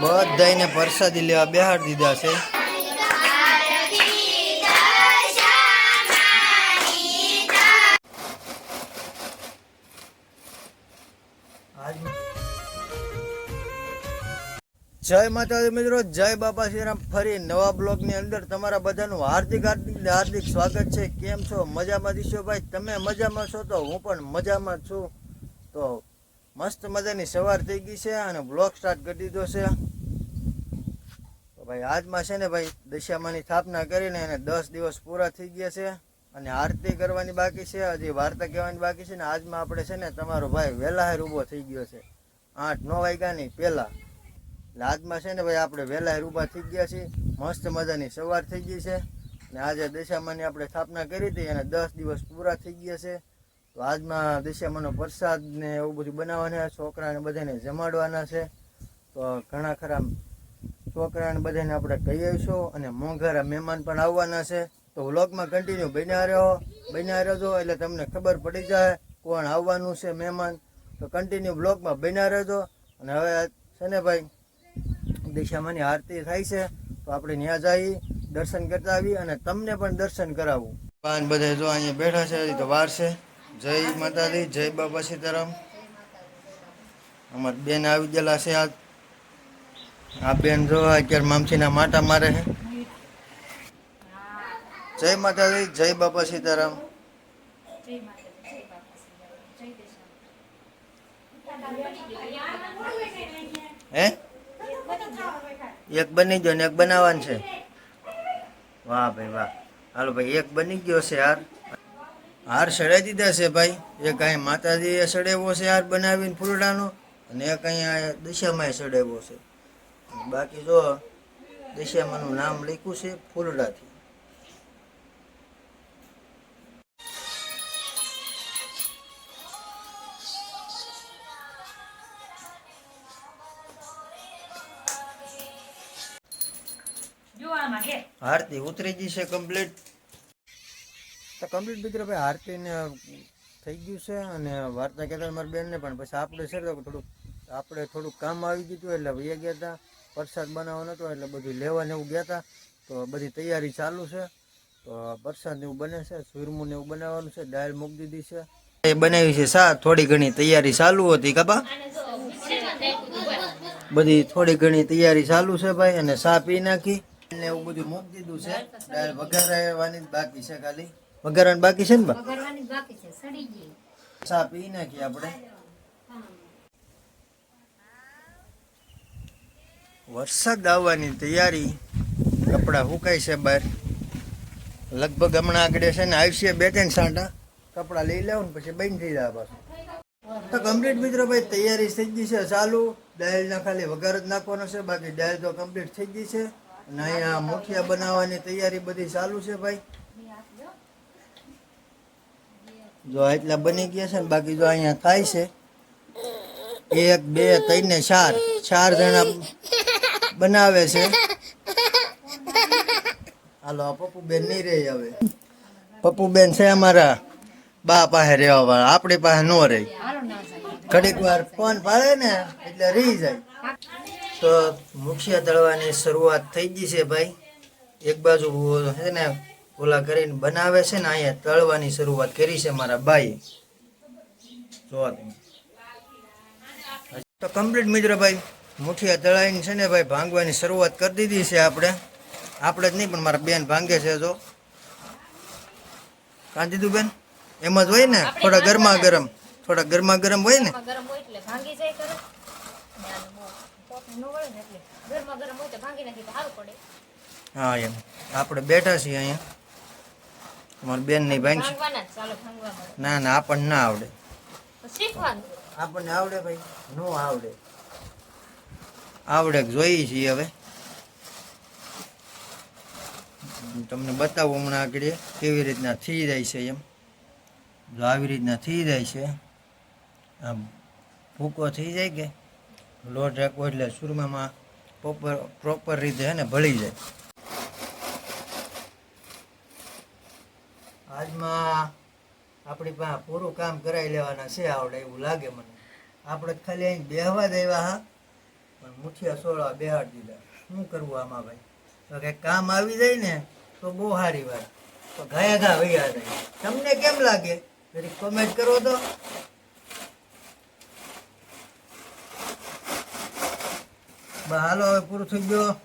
બધાને પ્રસાદી લેવા બેહાડ દીધા છે. જય માતાજી મિત્રો, જય બાપા શ્રીરામ. ફરી નવા બ્લોગની અંદર તમારા બધાનું હાર્દિક હાર્દિક હાર્દિક સ્વાગત છે. કેમ છો? મજામાં દીશો ભાઈ? તમે મજામાં છો? તો હું પણ મજામાં છું. તો મસ્ત મજાની સવાર થઈ ગઈ છે અને બ્લોગ સ્ટાર્ટ કરી દીધો છે. ભાઈ આજમાં છે ને ભાઈ દશામાની સ્થાપના કરીને એને દસ દિવસ પૂરા થઈ ગયા છે અને આરતી કરવાની બાકી છે, હજી વાર્તા કહેવાની બાકી છે ને આજમાં આપણે છે ને તમારો ભાઈ વહેલાહેર ઊભો થઈ ગયો છે. આઠ, નવ વાગ્યાની પહેલાં. એટલે આજમાં છે ને ભાઈ આપણે વહેલા ઊભા થઈ ગયા છીએ, મસ્ત મજાની સવાર થઈ ગઈ છે ને આજે દશામાની આપણે સ્થાપના કરી હતી અને દસ દિવસ પૂરા થઈ ગયા છે. તો આજમાં દશામાનો પ્રસાદ ને એવું બધું બનાવવાના છોકરાને બધાને જમાડવાના છે. તો ઘણા ખરા છોકરાને બધાને આપણે કહી આવીશું અને મોંઘારા મહેમાન પણ આવવાના છે. તો વ્લોગમાં કન્ટિન્યુ બન્યા રહ્યો બન્યા રહેજો એટલે તમને ખબર પડી જાય કોણ આવવાનું છે મહેમાન. તો કન્ટિન્યુ બ્લોગમાં બન્યા રહેજો. અને હવે છે ને ભાઈ, દિશામાંની આરતી થાય છે. તો આપણે ત્યાં જઈ દર્શન કરતા આવી અને તમને પણ દર્શન કરાવું. પાન બધા જો અહીંયા બેઠા છે તો વાર છે. જય માતાજી, જય બાબા સીતારામ. અમારા બેન આવી ગયેલા છે આ આ બેન જો અત્યારે મામસીના માટા મારે છે. જય માતાજી, જય બાપા સીતારામ. હે? એક બની ગયો ને એક બનાવવાનું છે. વાહ ભાઈ વાહ. હાલો ભાઈ, એક બની ગયો છે હાર. હાર સડાઈ દીધા છે ભાઈ. એક અહીં માતાજીએ સડાવ્યો છે હાર બનાવીને ફૂલડાનો અને એક અહીંયા દશામાં સડાવ્યો છે. બાકી જો દશામાનું નામ લખ્યું છે ફૂલડાથી. આરતી ઉતરી ગઈ છે કમ્પ્લીટ તો કમ્પ્લીટ મિત્રો ભાઈ આરતીને થઈ ગયું છે અને વાર્તા કહેતા મારી બેનને પણ. પછી આપણે છે થોડુંક આપણે થોડુંક કામ આવી ગયું હતું એટલે વૈયા ગયા હતા. પ્રસાદ બનાવવાનો હતો એટલે બધું લેવાને એવું ગયા હતા તો બધી તૈયારી ચાલુ છે. તો પ્રસાદ એવું બને છે સુરમું એવું બનાવવાનું છે દાળ મૂકી દીધી છે. એ બનાવી છે સા થોડી ઘણી તૈયારી ચાલુ હતી કપા બધી થોડી ઘણી તૈયારી ચાલુ છે ભાઈ અને સા પી નાખી અને એવું બધું મૂકી દીધું છે. દાળ વઘારવાની બાકી છે ખાલી. વઘારવાની બાકી છે ને બા? સડી પી નાખી આપણે. વરસાદ આવવાની તૈયારી. કપડાં સુકાય છે બહાર. લગભગ હમણાં આગળ છે ને આવશે બે ત્રણ સાંટા. કપડાં લઈ લેવું ને પછી બંધ થઈ જાય પાછું. તો કમ્પ્લીટ મિત્રો ભાઈ, તૈયારી થઈ ગઈ છે ચાલુ. દાળના ખાલી વઘાર જ નાખવાનો છે, બાકી દાળ તો કમ્પ્લીટ થઈ ગઈ છે. અને અહીંયા મુઠિયા બનાવવાની તૈયારી બધી ચાલુ છે ભાઈ. જો એટલા બની ગયા છે ને, બાકી જો અહીંયા થાય છે. એક, બે ત્રણ ને ચાર. ચાર જણા બનાવે છે. હાલો આ પપ્પુ બેન નહીં રહે હવે. પપ્પુ બેન છે અમારા બા પાસે રહેવા વાળા. આપણી પાસે ન રહે. ઘડીક વાર ફોન પાડે ને એટલે રહી જાય. તો મુખિયા તળવાની શરૂઆત થઈ ગઈ છે ભાઈ. એક બાજુ છે ને ઓલા કરીને બનાવે છે ને અહીંયા તળવાની શરૂઆત કરી છે મારા ભાઈ જોવા. તો કમ્પ્લીટ મિત્ર ભાઈ. મુઠિયા તળાઈને છે ને ભાઈ ભાંગવાની શરૂઆત કરી દીધી છે આપણે. આપણે જ નહીં પણ મારા બેન ભાંગે છે જો. કાં દીધું બેન એમ જ હોય ને થોડા ગરમા ગરમ થોડા ગરમા ગરમ હોય ને. હા એમ. આપણે બેઠા છીએ અહીંયા. અમારી બેન નહીં ભાંગ ના ના આપણને ના આવડે. આપણને આવડે ભાઈ નો આવડે. આવડે જોઈએ છીએ હવે. તમને બતાવું હમણાં આગળ કેવી રીતના થઈ જાય છે એમ. જો આવી રીતના થઈ જાય છે, આમ ભૂકો થઈ જાય કે લોટ રાખવો એટલે સુરમામાં પ્રોપર પ્રોપર રીતે હે ને ભળી જાય. આજમાં આપણી પાસે પૂરું કામ કરાવી લેવાના છે આવડે એવું લાગે મને. આપણે ખાલી અહીં બેહવા દેવા હા. પણ મુઠિયા સોળા બેહાડ દીધા. શું કરવું આમાં ભાઈ? તો કે કામ આવી જાય ને, તો બહુ સારી વાત. તો ઘાયા ઘા વૈયા જાય. તમને કેમ લાગે? જરીક કોમેન્ટ કરો તો. હાલો, હવે પૂરું થઈ ગયો.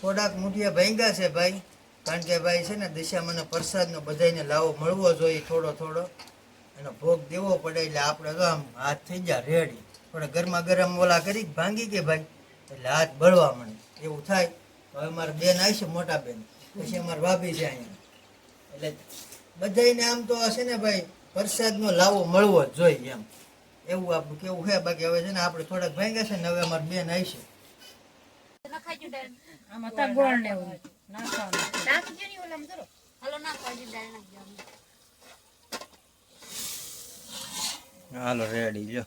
થોડાક મુઠિયા ભાંગ્યા છે ભાઈ. કારણ કે ભાઈ છે ને દિશા મને પ્રસાદનો બધાને લાવો મળવો જોઈએ થોડો થોડો. એનો ભોગ દેવો પડે એટલે આપણે તો આમ હાથ થઈ ગયા રેડી થોડા ગરમા ગરમ ઓલા કરી ભાંગી કે ભાઈ એટલે હાથ બળવા મળે એવું થાય તો હવે મારા બેન આવશે મોટા બેન. પછી અમારા ભાભી છે અહીંયા. એટલે બધાયને આમ તો હશે ને ભાઈ પ્રસાદનો લાવો મળવો જ જોઈએ એમ. એવું આપણું કેવું છે? બાકી હવે છે ને આપણે થોડાક ભાંગ્યા છે ને હવે અમારી બેન આવશે હાલો રેડી જો તા ગોળ ને એવું નાખવાનું નાખી ગયું ને ઓલામાં કરો. હાલો નાખવા દે ડાળ નાખી દો. હાલો રેડી લ્યો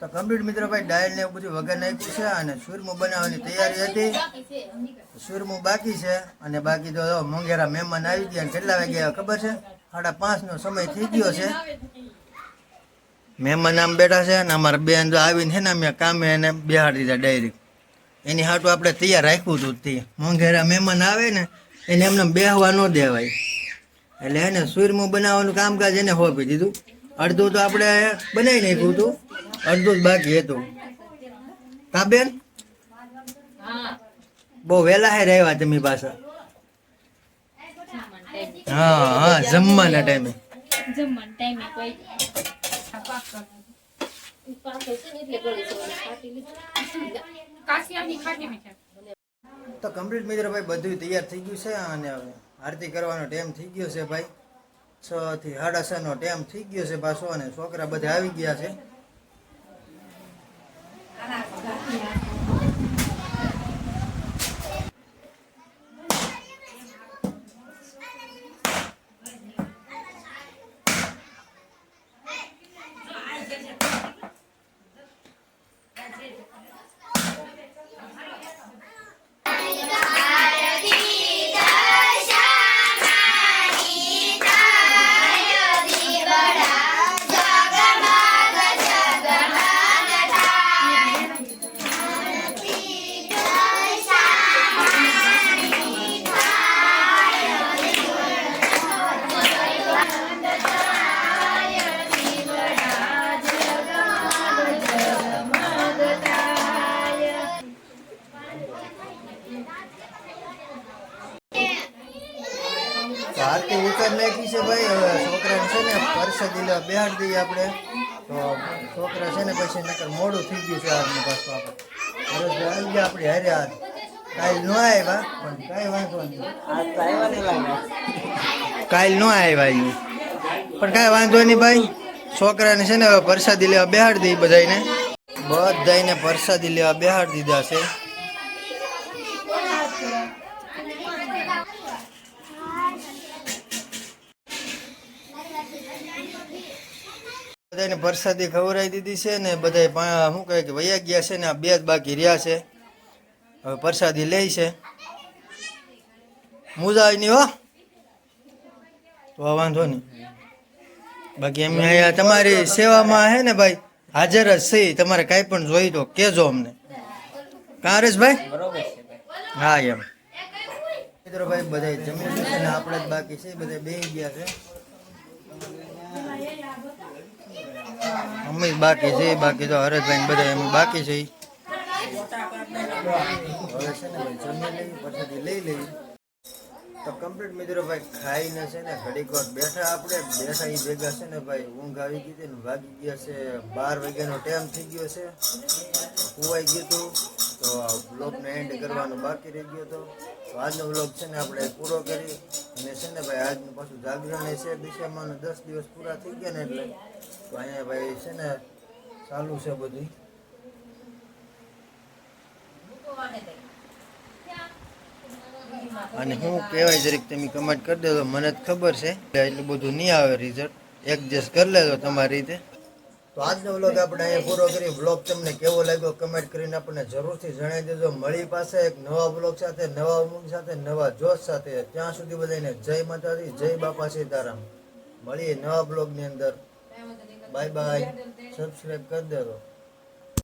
તો કમ્પ્લીટ મિત્રો ભાઈ, ડાયલ ને એવું બધું વગર નાખ્યું છે અને સુરમું બનાવવાની તૈયારી હતી. સુરમું બાકી છે અને બાકી તો મોંઘેરા મહેમાન આવી ગયા કેટલા વાગ્યા ખબર છે? સાડા પાંચ નો સમય થઈ ગયો છે. મહેમાન આમ બેઠા છે અને અમારા બેન તો આવીને છે ને અમે કામે એને બેહાડી દીધા ડાયરેક્ટ એની હાટું આપણે તૈયાર રાખ્યું હતું તે. મોંઘેરા મહેમાન આવે ને, એને એમને બેહવા ન દેવાય. એટલે એને સુરમું બનાવવાનું કામકાજ એને હોપી દીધું. અડધું તો આપણે બનાવી નાખ્યું હતું. અડધું જ બાકી હતું. હા, બેન? બહુ વહેલા હે રહ્યા તમે પાછા. હા હા, જમવાના ટાઈમે. તો કમ્પ્લીટ મિત્ર ભાઈ બધું તૈયાર થઈ ગયું છે અને હવે આરતી કરવાનો ટાઈમ થઈ ગયો છે ભાઈ. છ થી સાડા છ નો ટાઈમ થઈ ગયો છે પાછો અને છોકરા બધા આવી ગયા છે. લેવા બેહાડી દઈએ આપણે. તો છોકરા છે ને પછી નકર મોડું થઈ ગયું છે આજનું પાછું આપણે. રોજ આવી ગયા આપણી હારે આજ કાલ ન આવ્યા પણ કાંઈ વાંધો નહીં. કાલ ન આવ્યા ઈ. પણ કાંઈ વાંધો નહીં ભાઈ. છોકરાને છે ને પ્રસાદી લેવા બેહાડી દઈએ બધાને બધાને પ્રસાદી લેવા બેહાડી દીધા છે. બધાને પ્રસાદી ખવડાવી દીધી છે ને બધા શું કહે કે વૈયા ગયા છે ને આ બે જ બાકી રહ્યા છે. હવે પ્રસાદી લે છે. મુજા નહીં હો. તો વાંધો નહીં. બાકી એમ અહીંયા તમારી સેવામાં હે ને ભાઈ હાજર જ છે. તમારે કાંઈ પણ જોઈ તો કહેજો અમને. કાં હરેશભાઈ હા એમ. મિત્રો ભાઈ બધા જમી છે ને આપણે જ બાકી છે. બધા બે ગયા છે. અમે બાકી છે, બાકી તો હરેશભાઈ બધા એમ બાકી છે. લઈ લઈ તો કમ્પ્લીટ મિત્રો ભાઈ ખાઈને છે ને ઘડીક વાર બેઠા આપણે, બેઠા એ ભેગા છે ને ભાઈ ઊંઘ આવી ગઈ હતી ને વાગી ગયા છે બાર વાગ્યાનો ટાઈમ થઈ ગયો છે. કુવાઈ ગયું હતું. તો બ્લોગને એન્ડ કરવાનો બાકી રહી ગયો હતો. તો આજનો બ્લોગ છે ને આપણે પૂરો કરી અને છે ને ભાઈ આજનું પાછું જાગરણ છે, દિશામાં દસ દિવસ પૂરા થઈ ગયા ને એટલે તો અહીંયા ભાઈ છે ને ચાલુ છે બધું અને હું કહેવાય જરીક તમે કમેન્ટ કરી દેજો, મને જ ખબર છે. એટલું બધું નહીં આવે રિઝલ્ટ એડજસ્ટ કરી લેજો તમારી રીતે. તો આજનો વ્લોગ આપણે અહીંયા પૂરો કરી. વ્લોગ તમને કેવો લાગ્યો કમેન્ટ કરીને આપણને જરૂરથી જણાવી દેજો. મળી પાસે એક નવા વ્લોગ સાથે નવા ઉમંગ સાથે નવા જોશ સાથે ત્યાં સુધી બધાને જય માતાજી જય બાપા સીતારામ. મળીએ નવા બ્લોગની અંદર. બાય બાય સબસ્ક્રાઈબ કરી દેજો.